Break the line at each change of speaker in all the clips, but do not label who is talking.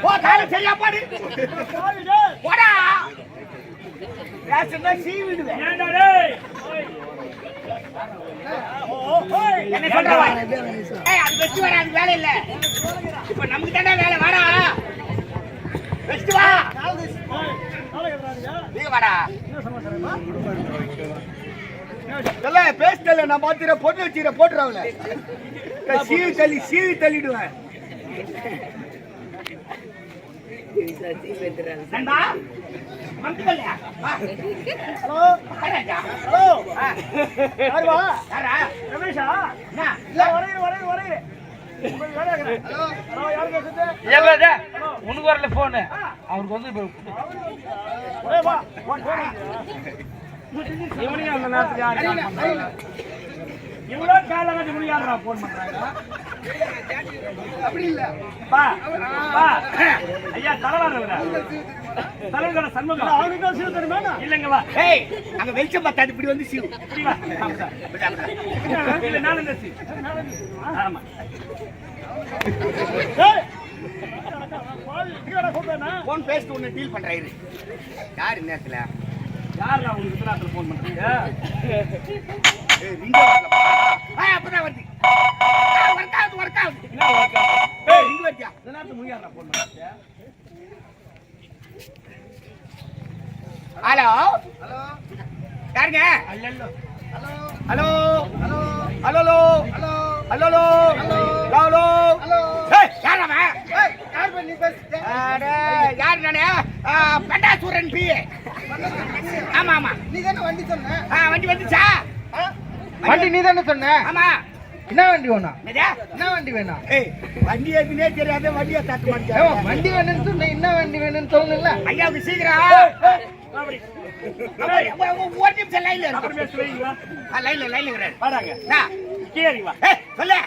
ஓ கால சரியா பாடு. போடா. ரேஷன் சீ விடுவேன்
ஏண்டா டேய்
என்ன சொல்றவா ஏய் அது வெச்சு வர அது வேலை இல்ல. இப்ப நமக்கு தானே வேலை வாடா. வெச்சு வா. வாடா. இல்ல பேசல நான் பாத்துற பொண்ணு வச்சுக்கிற போட்டுறாங்கள சீவி தள்ளி சீவி தள்ளிடுவேன்.
உனக்கு வரல போனு அவருக்கு வந்து இவனையும் அந்த நேரத்துக்கு இவ்வளவு காலம் கட்டி முடியாதுடா போன் பண்றாங்க.
அப்படி இல்ல.
பா பா. ஐயா தலைவர் தலைவர் சண்முகம். அவனுக்கு தான் சீவு தருமா
ஏய் அங்க வெளிச்சம் பார்த்தாது இப்படி வந்து சீவு.
இல்ல நானும் தான் சீவு. ஆமா.
போன் பேசிட்டு ஒண்ணு டீல் பண்றாரு யார் நேரத்துல?
யாருடா உங்களுக்கு இத்தனாத்துல போன்
அப்பதான் வருது ஒர்க் ஆகுது ஒர்க் ஆகுது
என்ன ஆகுது?
ஏய் வரட்டியா
போன்
ஹலோ ஹலோ யாருங்க hello hello hello hello hello hello hello hello ஏய் யார் அவன் ஏய் யார் பண்ணி பேசுற அட யார் நானே பண்டாசூரன் பி ஆமா ஆமா
நீ தானே வண்டி சொன்ன
ஆ வண்டி வந்துச்சா
வண்டி நீ தானே சொன்ன?
ஆமா.
என்ன வண்டி வேணும்? என்ன வண்டி வேணும்?
ஏய் வண்டி எதுனே தெரியாத வண்டியை தட்டு மாட்டேன்
வண்டி வேணும்னு சொன்ன என்ன வண்டி வேணும்னு தோணுல
ஐயாவுக்கு சீக்கிரம். ஒரு- நிமிஷம் லைன்ல லைன்ல லைன்ல இருக்கிறாரு
வாடாங்க.
என்ன?
கீழே வா.
ஏய் சொல்லு.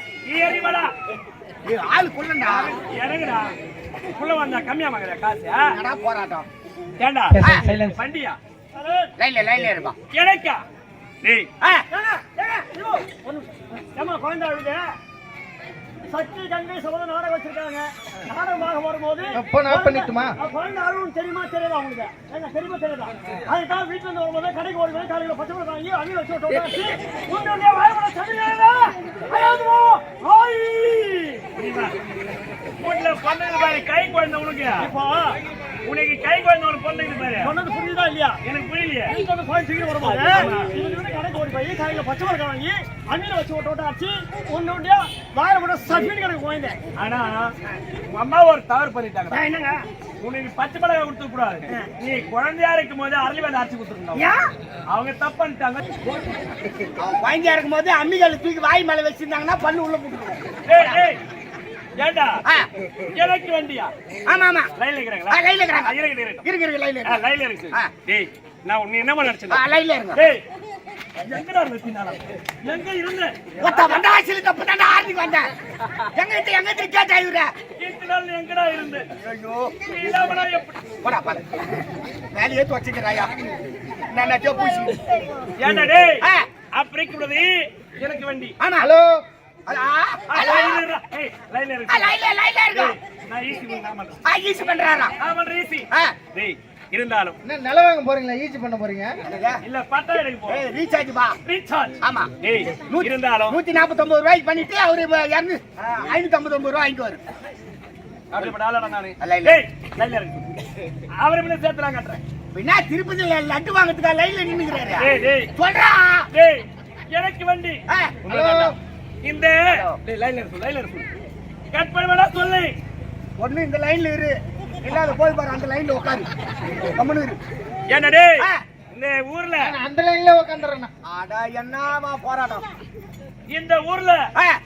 ஆள் கொள்ளண்டா.
இறங்குடா. உள்ள வந்தா கம்மியா வாங்குற காசு?
என்னடா போராட்டம்?
ஏண்டா? வண்டியா?
லைன்ல லைன்ல இருப்பா.
எனக்கா
ஆ.
ஏமா குழந்தை அழுது சக்தி கங்கை சபதம் நாடகம் வச்சிருக்காங்க நாடகமாக வரும்போது
அப்போ நான் பண்ணிட்டுமா
குழந்தை அழுவும் தெரியுமா தெரியாதா உங்களுக்கு ஏங்க தெரியுமா அதுக்காக வீட்டுல இருந்து வரும்போது கடைக்கு ஓடி போய் பச்சை வாங்கி அணில் வச்சு விட்டு உன்னுடைய வாய்மொழி ஆய்!
வீட்டுல கை குழந்தை உனக்கு
இப்போ
உனக்கு கை குழந்தை ஒரு பொண்ணுங்க பாரு.
சொன்னது புரியுதா இல்லையா?
எனக்கு புரியலையே.
வீட்டுல இருந்து கோயில் சீக்கிரம் இவங்க வந்து கடைக்கு ஓடி போய் காலையில பச்சை மிளகாய் வாங்கி அணில வச்சு விட்டு விட்டாச்சு உன்னுடைய வாயில போட்டு சஃபின் கிடக்கு குழந்தை
ஆனா அம்மா ஒரு தவறு பண்ணிட்டாங்க.
என்னங்க?
உனக்கு பச்சை மிளகாய் கொடுத்து கூடாது நீ குழந்தையா இருக்கும் போது அரளி வேலை அரைச்சு கொடுத்துருந்தாங்க அவங்க தப்பு பண்ணிட்டாங்க.
அவன் குழந்தையா இருக்கும்போது அம்மிகளை தூக்கி வாய் மேல வச்சிருந்தாங்கன்னா பல்லு உள்ள
டேய். ஏண்டா? எனக்கு வண்டியா?
ஆமா ஆமா.
லைன்ல இருக்கிறாங்களா?
ஆ, லைன்ல இருக்கிறாங்க.
இருக்கு, இருக்கு.
இருக்கு இருக்கு லைன்ல
ஆ,
இருக்கு
லைன்ல இருக்கு
ஆ.
டேய் நான் உன்னை என்ன
ஆ,
நினைச்சேன்
லைன்ல இருங்க.
டேய் எங்கடா இருந்தீங்க எங்க இருந்த?
ஒத்த வண்டவாசில தப்பு தாண்டா ஆர்டிக்கு வந்தேன். எங்க கிட்ட எங்க கிட்ட இவர
எங்கடா இருந்த?
ஐயோ.
இல்லாமடா எப்படி?
போடா பாரு வேலையே ஏத்து வச்சுக்கிறாயா நான் நச்சோ பூசி.
ஏண்டா டேய்? எனக்கு வண்டி.
ஆமா.
ஹலோ?
இருந்தாலும்.
நில போறீங்களா? ஈசி பண்ண போறீங்க?
இல்ல பட்டா எடுக்க
போறீங்க ரீசார்ஜ் பா.
ரீசார்ஜ்
ஆமா.
டேய் இருந்தாலும்.
149 ரூபாய் பண்ணிட்டு அவரு 559 ரூபாய் வாங்கிட்டு வரு
அப்படி படால அவரு என்ன சேர்த்தலாம் கட்டறேன்.
பின்ன திருப்பதி லட்டு வாங்கறதுக்கு லைன்ல நின்னுக்கிறாரு.
டேய் டேய்.
சொல்றா.
எனக்கு வண்டி. ஹலோ இந்த கட் பண்ண சொல்லு.
ஒண்ணு இந்த லைன்ல இரு. இல்லாத போய் பாரு அந்த லைன்ல உட்காரு கம்முனு இரு. ஆ.
இந்த ஊர்ல
அந்த லைன்ல உட்காந்துறேன்
அட என்னமா போராட்டம்.
இந்த ஊர்ல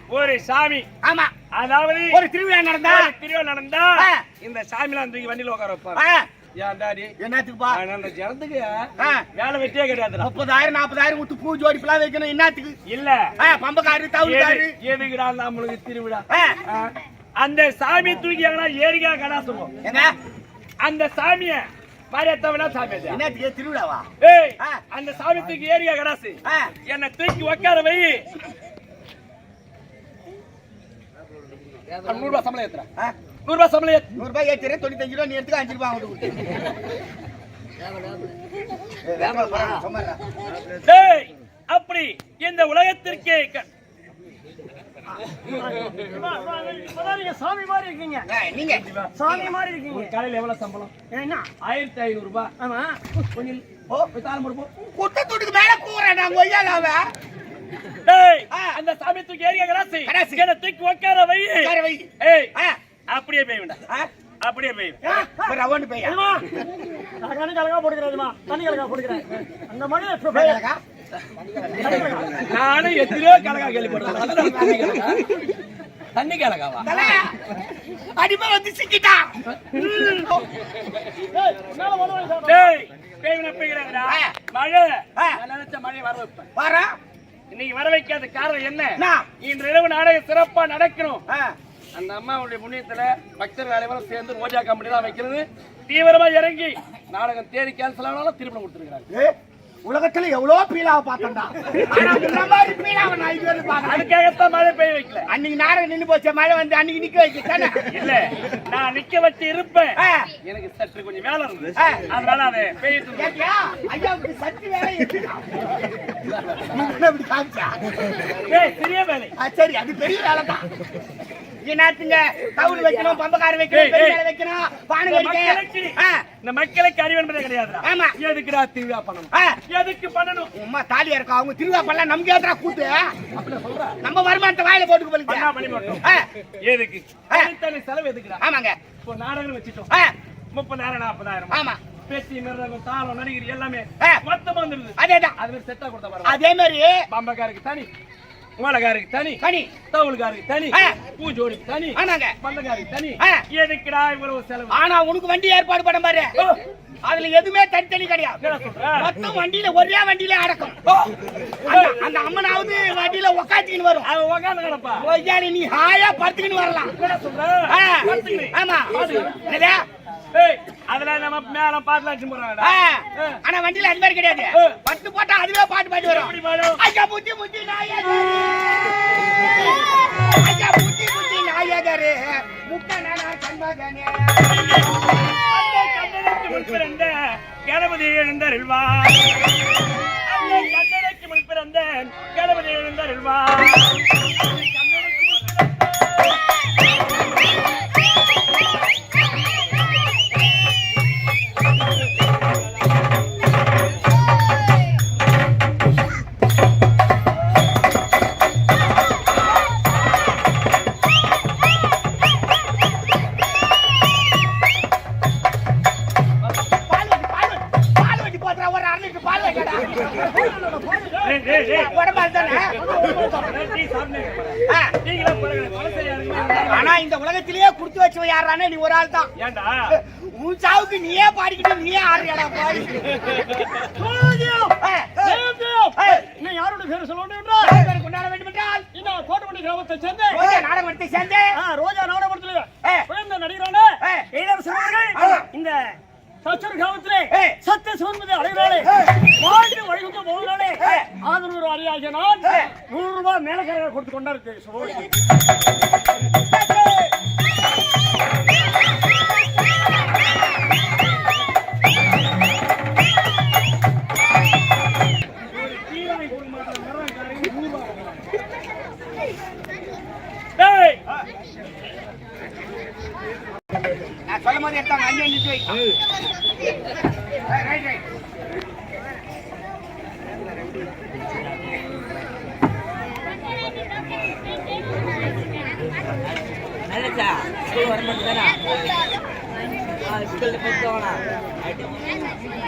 ஒரு சாமி.
ஆமா.
அதாவது
ஒரு திருவிழா நடந்தா.
திருவிழா நடந்தா. இந்த சாமிலாம் தூக்கி வண்டியில உட்கார வைப்பாங்க
ஆ,
ஏன்டா டேய்
என்னத்துக்குப்பா
அந்த ஜனத்துக்கு
ஆ,
வேலை வெட்டியே கிடையாதுடா.
முப்பதாயிரம் நாற்பதாயிரம் விட்டு பூ ஜோடி பிள்ளை வைக்கணும். என்னத்துக்கு
இல்ல.
பம்பக்காரு தவுக்காரு
எது- எதுக்குடா நம்மளுக்கு திருவிழா. அந்த சாமி தூக்கி எங்கன்னா ஏரிக்கா கடாசுவோம்.
என்ன
அந்த சாமிய மாரியத்தவனா சாமி.
என்னத்துக்கு திருவிழாவா?
ஏய். அந்த சாமி தூக்கி ஏரியா கடாசு. என்ன தூக்கி உட்கார வை. சம்பளம் ஏத்துறேன்.
ஆ,
நூறு ரூபாய் சம்பளம் ஏத்து.
நூறு ரூபாய் ஏற்றிரு தொண்ணூத்தஞ்சு ரூபா நீ எடுத்துக்க அஞ்சு ரூபாய் அவங்களுக்கு
அப்படி இந்த உலகத்திற்கே
நீங்க சாமி மாதிரி இருக்கீங்க
நீங்க.
சாமி மாதிரி இருக்கீங்க.
ஒரு காலையில எவ்வளவு சம்பளம்?
என்ன?
ஆயிரத்தி ஐநூறு ரூபாய்.
ஆமா.
கொஞ்சம்
ஓ
போய் தாளம் போடு, போ.
குட்டத்துட்டுக்கு மேல கூறேன் நான் ஒய்யாலாவ.
அந்த சாமி தூக்கி ஏறிய கராசி தூக்கி உட்கார வை. ஏய். அப்படியே போய் வேண்டாம்
ஆ?
அப்படியே போய்.
ஒரு ரவுண்டு பையா?
கணக்கு கலக்கா போட்டுக்கிறேன் தண்ணி கலக்கா போட்டுக்கிறேன் அந்த மணி
பையலக்கா?
நானும் எத்தனையோ கலகா கேள்விப்படுறேன் தண்ணி கலகா தண்ணி கலகாவா?
அடிமை வந்து ஆ.
மழை. நினைச்ச மழை வர வைப்பேன்.
வாரா.
இன்னைக்கு வர வைக்காத காரணம் என்ன? இன்று இரவு நாடகம் சிறப்பா நடக்கணும். அந்த அம்மாவுடைய புண்ணியத்துல பக்தர்கள் அனைவரும் சேர்ந்து ரோஜா கம்பெனி தான் வைக்கிறது. தீவிரமா இறங்கி நாடகம் தேடி கேன்சல் ஆனாலும் திருப்பி கொடுத்துருக்காங்க
உலகத்துல எவ்வளவு பீலாவை பார்த்தேன்டா. ஆனா இந்த மாதிரி பீலாவை நான் இது வரைக்கும் பார்க்கல.
அதுக்காகத்தான் மழை பெய்ய வைக்கல.
அன்னைக்கு நாடகம் நின்னு போச்சு மழை வந்து அன்னைக்கு நிக்க வைக்கத்தானே
இல்ல நான் நிக்க வச்சு இருப்பேன். எனக்கு சற்று கொஞ்சம் வேலை இருந்தது. அதனால அதை பெய்யிட்டு
ஐயாவுக்கு சக்தி வேலை இப்படி காமிச்சா
ஏய் சிறிய வேலை.
சரி அது பெரிய வேலை தான் என்னத்துங்க தவுள் வைக்கணும் பம்பக்கார வைக்கணும் பெரிய வைக்கணும் பானை
இந்த மக்களுக்கு
ஆ,
இந்த மக்களுக்கு அறிவு என்பதே கிடையாதுடா.
ஆமா.
எதுக்குடா திருவிழா பண்ணணும். எதுக்கு பண்ணணும்?
உம்மா தாலியா இருக்கா? அவங்க திருவிழா பண்ணலாம் நமக்கு ஏத்தா கூட்டு நம்ம வருமானத்தை வாயில போட்டுக்க ஆ,
எதுக்கு? செலவு எதுக்குடா?
ஆமாங்க.
இப்போ நாடகம் வச்சுட்டோம். முப்பதாயிரம் நாற்பதாயிரம்?
ஆமா.
பேச்சு மிருதங்கம் தாளம் நடிகர் எல்லாமே. மொத்தமா வந்துருது.
அதேதான்.
அது மாதிரி செட்டா கொடுத்த
அதே மாதிரி
பம்பக்காருக்கு தனி. மூலகாருக்கு தனி
கனி
தவுளுக்காருக்கு தனி. பூஜோடிக்கு தனி
ஆனாங்க
பந்தக்காருக்கு தனி. எதுக்குடா இவ்வளவு செலவு?
ஆனா உனக்கு வண்டி ஏற்பாடு பண்ண பாரு. அதுல எதுவுமே தனித்தனி கிடையாது? மொத்தம் வண்டியில ஒரே வண்டியில அடக்கம். அந்த- அந்த அம்மனாவது வண்டியில உக்காச்சிக்கின்னு வரும்.
அவன் உக்காந்து கிடப்பா?
நீ ஹாயா படுத்துக்கின்னு வரலாம். ஆமா.
அதெல்லாம் நம்ம மேல பாட்டுல வச்சு போறாங்கடா
ஆ, ஆனா வண்டியில அது மாதிரி கிடையாது.
ஆ.
பட்டு போட்டா அதுவே பாட்டு பாட்டு வரும்? ஐயா புத்தி புத்தி நாயகரே. ஐயா புத்தி புத்தி நாயகரே. முக்க நானா சண்மகனே.
கணபதி எழுந்தருள்வா கண்ணனுக்கு முன் பிறந்த கணபதி எழுந்தருள்வா
ஆனா இந்த உலகத்திலேயே குடுத்து வச்சவ யாரானே நீ ஒரு ஆள் தான் உன் சாவுக்கு நீயே பாடிக்கிட்டு நீயே ஆடுறியாடா பாடி.
இன்னும் யாரோட பேர் சொல்ல வேண்டும்
யார் பேரை கொண்டாட வேண்டும் என்றால்
இந்த கோட்டமணி கிராமத்தை சேர்ந்து
நாடகத்தை சேர்ந்து
ரோஜா மேலக்கரையை கொடுத்து கொண்டாரு சகோதரி.
டேய்!
நான் சொல்லும் போது எடுத்தாங்க அங்கே